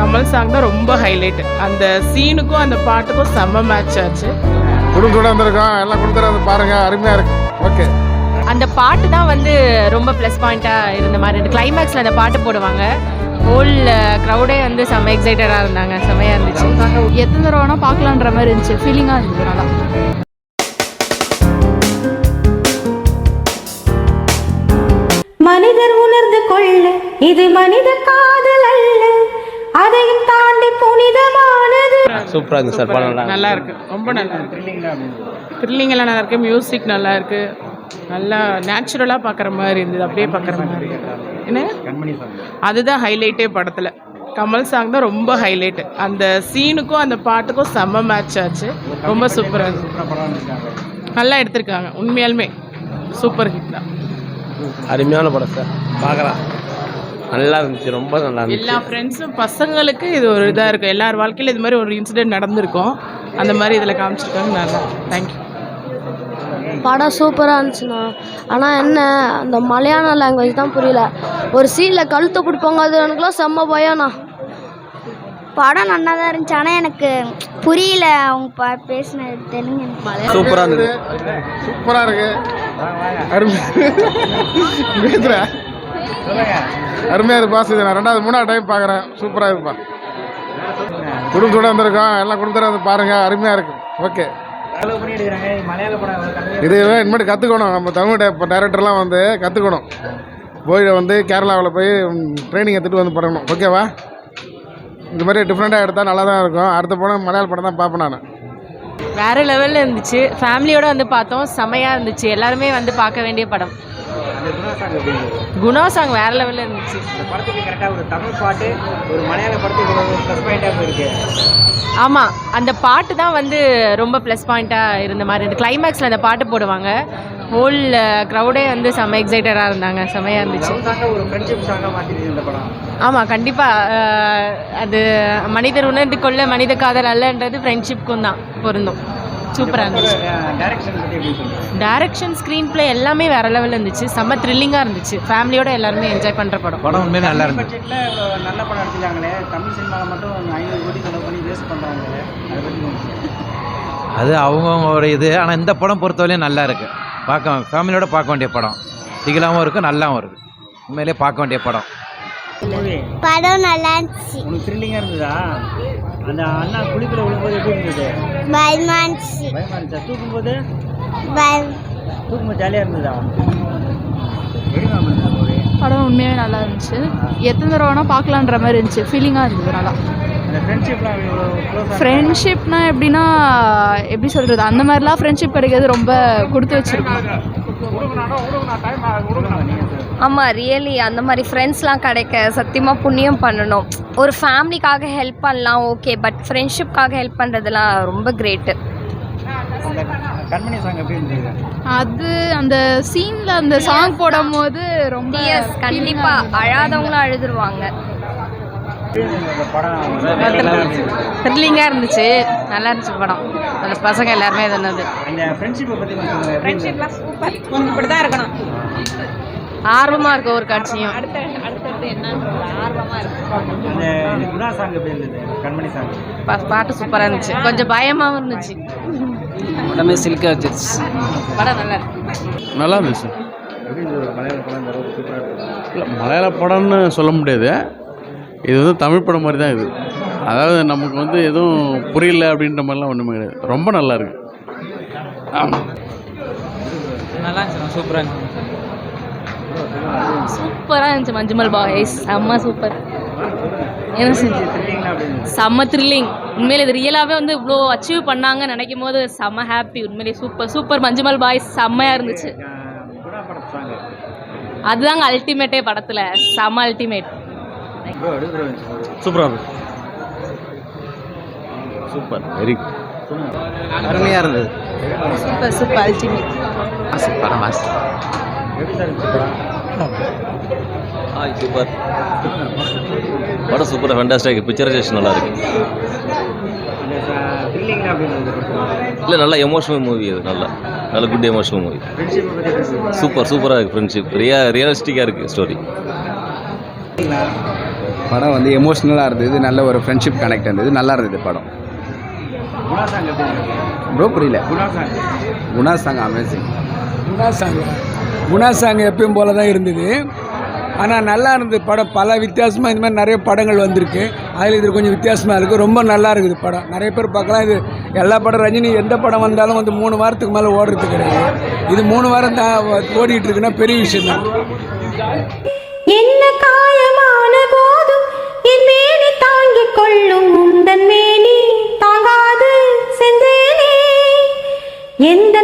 Kamal song தான் ரொம்ப highlight அந்த சீனுக்கும் அந்த பாட்டுக்கும் செம்ம மேட்ச் ஆச்சு. குடும்பத்தோட வந்திருக்கோம் எல்லாம் குடும்பத்தோட வந்து பாருங்க அருமையா இருக்கு. ஓகே அந்த பாட்டு தான் வந்து ரொம்ப ப்ளஸ் பாயிண்ட்டாக இருந்த மாதிரி இருக்கு. கிளைமேக்ஸில் அந்த பாட்டு போடுவாங்க. ஹோல் க்ரௌடே வந்து செம்ம எக்ஸைட்டடாக இருந்தாங்க. செம்மையாக இருந்துச்சு. எத்தனை தடவை வேணால் பார்க்கலான்ற மாதிரி இருந்துச்சு. ஃபீலிங்காக இருந்தது நல்லா. மனிதர் உணர்ந்து கொள்ள இது மனித காதல். அதையும் தாண்டி புனிதமானது. சூப்பராக இருக்கு சார் படம் நல்லா இருக்கு. ரொம்ப நல்லா இருக்கு. த்ரில்லிங் எல்லாம் நல்லா இருக்கு மியூசிக் நல்லா இருக்கு. நல்லா நேச்சுரலாக பார்க்குற மாதிரி இருந்தது அப்படியே பார்க்குற மாதிரி என்ன? அதுதான் ஹைலைட்டே படத்தில். கமல் சாங் தான் ரொம்ப ஹைலைட் அந்த சீனுக்கும் அந்த பாட்டுக்கும் செம்ம மேட்ச் ஆச்சு. ரொம்ப சூப்பராக நல்லா எடுத்திருக்காங்க உண்மையாலுமே சூப்பர் ஹிட் தான். அருமையான படம் சார் பார்க்கலாம் நல்லா இருந்துச்சு ரொம்ப நல்லா இருந்துச்சு. எல்லா ஃப்ரெண்ட்ஸும் பசங்களுக்கு இது ஒரு இதாக இருக்கும். எல்லார் வாழ்க்கையிலும் இது மாதிரி ஒரு இன்சிடென்ட் நடந்திருக்கும். அந்த மாதிரி இதில் காமிச்சிருக்காங்க நல்லா. தேங்க்யூ படம் சூப்பராக இருந்துச்சுண்ணா. ஆனால் என்ன அந்த மலையாள லாங்குவேஜ் தான் புரியல. ஒரு சீனில் கழுத்தை கொடுப்பாங்க அது எனக்குலாம் செம்ம பயம்ண்ணா. படம் நல்லா தான் இருந்துச்சு. ஆனால் எனக்கு புரியல அவங்க ப பேசினது தெலுங்கு எனக்கு மலையாளம் சூப்பராக இருந்தது. சூப்பரா இருக்கு. அருமை பேசுற அருமையா இருக்கு பாஸ். இது நான் ரெண்டாவது மூணாவது டைம் பார்க்குறேன். சூப்பரா இருக்குப்பா குடும்பத்தோட வந்திருக்கோம் எல்லாம் குடும்பத்தோட வந்து பாருங்க. அருமையா இருக்கு. ஓகே. இது இனிமேட்டு கற்றுக்கணும் நம்ம தமிழ் டேரக்டர்லாம் வந்து கற்றுக்கணும் போய் வந்து கேரளாவில் போய் ட்ரைனிங் எடுத்துகிட்டு வந்து பண்ணணும். ஓகேவா இந்த மாதிரி டிஃப்ரெண்ட்டாக எடுத்தால் நல்லா தான் இருக்கும். அடுத்த படம் மலையாள படம் தான் பார்ப்பேன் நான். வேறு லெவலில் இருந்துச்சு. ஃபேமிலியோட வந்து பார்த்தோம். செம்மையாக இருந்துச்சு. எல்லாருமே வந்து பார்க்க வேண்டிய படம். குணா சாங் வேறு லெவலில் இருந்துச்சு. படத்துக்கு கரெக்டாக ஒரு தமிழ் பாட்டு ஒரு மலையாள படத்துக்கு ஒரு ப்ளஸ் பாயிண்டாக இருக்கு ஆமாம் அந்த பாட்டு தான் வந்து ரொம்ப ப்ளஸ் பாயிண்ட்டாக இருந்த மாதிரி இருந்துச்சு கிளைமேக்ஸில் அந்த பாட்டு போடுவாங்க. ஹோல் க்ரௌடே வந்து செம்ம எக்ஸைட்டடாக இருந்தாங்க செம்மையாக இருந்துச்சு. ஒரு ஃப்ரெண்ட்ஷிப் சாங்காக மாற்றிடுச்சு இந்த படம். ஆமாம் கண்டிப்பாக அது மனிதர் உணர்ந்து கொள்ள மனித காதல் அல்லன்றது ஃப்ரெண்ட்ஷிப்க்கும் தான் பொருந்தும். சூப்பராக இருந்துச்சு. டைரக்ஷன் ஸ்க்ரீன் ப்ளே எல்லாமே வேறு லெவலில் இருந்துச்சு. செம்ம த்ரில்லிங்காக இருந்துச்சு. ஃபேமிலியோட எல்லாருமே என்ஜாய் பண்ணுற படம். படம் உண்மையிலே நல்லா இருந்துச்சு. பட்ஜெட்டில் நல்ல படம் எடுத்துருக்காங்களே தமிழ் சினிமாவில் மட்டும் ஐநூறு கோடி செலவு பண்ணி வேஸ்ட் பண்ணுறாங்களே அதை பற்றி கொஞ்சம் அது அவங்கவுங்களோட இது. ஆனால் இந்த படம் பொறுத்தவரையும் நல்லா இருக்குது பார்க்க ஃபேமிலியோட பார்க்க வேண்டிய படம். திகிலாவும் இருக்குது நல்லாவும் இருக்குது உண்மையிலே பார்க்க வேண்டிய படம். படம் நல்லா இருந்துச்சு. உனக்கு த்ரில்லிங்காக இருந்ததா? அந்த அண்ணா குளிப்பில் விழும்போது எப்படி இருந்தது? பயமா இருந்துச்சு பயமா. இருந்துச்சா தூக்கும்போது தூக்கும்போது ஜாலியாக இருந்ததா? படம் உண்மையாகவே நல்லா இருந்துச்சு. எத்தனை தடவை வேணால் பார்க்கலான்ற மாதிரி இருந்துச்சு. ஃபீலிங்காக இருந்தது நல்லா. ஃப்ரெண்ட்ஷிப்னா எப்படின்னா எப்படி சொல்கிறது அந்த மாதிரிலாம் ஃப்ரெண்ட்ஷிப் கிடைக்கிறது ரொம்ப கொடுத்து வச்சிருக்கோம். ஆமாம் ரியலி அந்த மாதிரி ஃப்ரெண்ட்ஸ்லாம் கிடைக்க சத்தியமாக புண்ணியம் பண்ணணும். ஒரு ஃபேமிலிக்காக ஹெல்ப் பண்ணலாம் ஓகே பட் ஃப்ரெண்ட்ஷிப்காக ஹெல்ப் பண்ணுறதுலாம் ரொம்ப கிரேட்டு அது அந்த சீனில் அந்த சாங் போடும் போது ரொம்ப எஸ் கண்டிப்பாக அழாதவங்களும் அழுதுருவாங்க. த்ரில்லிங்காக இருந்துச்சு. நல்லா இருந்துச்சு படம். அந்த பசங்க எல்லாருமே இருந்தது? இப்படி தான் இருக்கணும். ஆர்வமாக இருக்கும் ஒரு காட்சியும். பாட்டு சூப்பராக இருந்துச்சு. கொஞ்சம் பயமாகவும் இருந்துச்சு. உடம்பே சில்காக வச்சிருச்சு. படம் நல்லா இருக்கு. நல்லா இருந்துச்சு. இல்லை மலையாள படம்னு சொல்ல முடியாது. இது வந்து தமிழ் படம் மாதிரி தான் இது. அதாவது நமக்கு வந்து எதுவும் புரியல அப்படின்ற மாதிரிலாம் ஒன்றுமே கிடையாது. ரொம்ப நல்லா இருக்கு. நல்லா இருந்துச்சு. சூப்பராக இருந்துச்சு. சூப்பராக இருந்துச்சு மஞ்சுமல் பாய்ஸ் செம்ம சூப்பர். என்ன செஞ்சு த்ரில்லிங்லாம் எப்படி இருந்தது செம்ம த்ரில்லிங் உண்மையிலே இது ரியலாகவே வந்து இவ்வளோ அச்சீவ் பண்ணாங்கன்னு நினைக்கும் போது செம்ம ஹாப்பி உண்மையிலே சூப்பர் சூப்பர் மஞ்சுமல் பாய்ஸ் செம்மையாக இருந்துச்சு. அதுதாங்க அல்டிமேட்டே படத்தில். செம்ம அல்டிமேட் சூப்பராக இருக்கு சூப்பர். வெரி அருமையாக இருந்தது. சூப்பர் சூப்பர் அல்டிமேட் படம் ஹாய் சூப்பர் படம் சூப்பராக ஃபேண்டாஸ்டிக் பிக்சரைசேஷன் நல்லா இருக்கு இந்த த்ரில்லிங்லாம் எப்படி இருந்தது இல்லை நல்ல எமோஷனல் மூவி அது நல்லா. நல்ல குட் எமோஷனல் மூவி சூப்பர் சூப்பராக இருக்குது ஃப்ரெண்ட்ஷிப் ரியா ரியலிஸ்டிக்காக இருக்குது ஸ்டோரி படம் வந்து எமோஷ்னலாக இருந்தது நல்ல ஒரு ஃப்ரெண்ட்ஷிப் கனெக்ட் இருந்தது நல்லா இருந்தது படம். ப்ரோ புரியல Guna song Guna song amazing Guna song. Guna song எப்பயும் போல தான் இருந்தது. ஆனால் நல்லா இருந்தது படம். பல வித்தியாசமாக இந்த மாதிரி நிறைய படங்கள் வந்திருக்கு. அதில் இது கொஞ்சம் வித்தியாசமாக இருக்குது ரொம்ப நல்லா இருக்குது படம். நிறைய பேர் பார்க்கலாம். இது எல்லா படம் ரஜினி எந்த படம் வந்தாலும் வந்து மூணு வாரத்துக்கு மேலே ஓடுறது கிடையாது. இது மூணு வாரம் தான் ஓடிட்டு இருக்குன்னா பெரிய விஷயம் தான். என்ன காயமான போதும் என் மேனி தாங்கிக் கொள்ளும் உந்தன் மேனி தாங்காது சென்றேனே எந்த